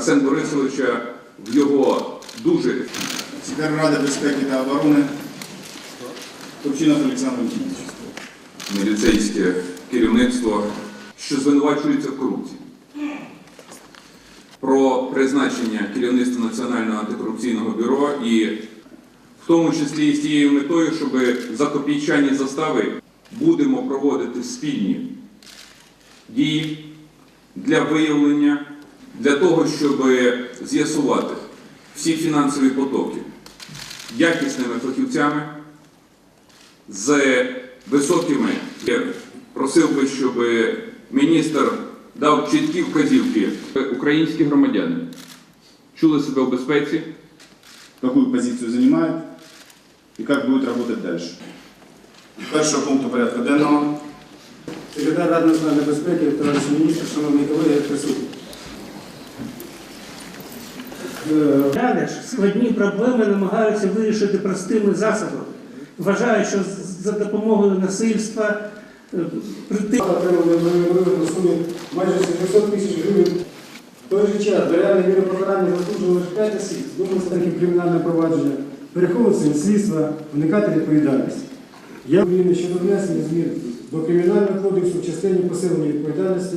Арсена Борисовича в його дуже Секретар Ради безпеки та оборони Турчинов Олександр Валентинович. міліцейське керівництво, що звинувачується в корупції. Про призначення керівництва Національного антикорупційного бюро і в тому числі з тією метою, щоб за копійчані застави будемо проводити спільні дії для виявлення, для того, щоб з'ясувати всі фінансові потоки якісними фахівцями з високими. Я просив би, щоб міністр дав чіткі вказівки. Українські громадяни чули себе в безпеці. Какую позицию занимает и как будет работать дальше. Першого пункту порядку денного Секретар Ради національної безпеки, товариш міністр, шановні колеги, Далі складні проблеми намагаються вирішити простими засобами. Вважають, що за допомогою насильства е, прийти на сумі майже 700 тисяч гривень. В той же час до реальної міри покарання заслужили лише 5 осіб, думаю, таке кримінальне провадження, переховуватися слідства, уникати відповідальності. Я України щодо внесення змін до Кримінального кодексу в частині посилення відповідальності.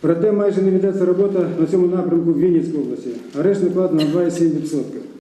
Проте майже не ведеться робота на цьому напрямку в Вінницькій області. Арешт накладено на 2,7%.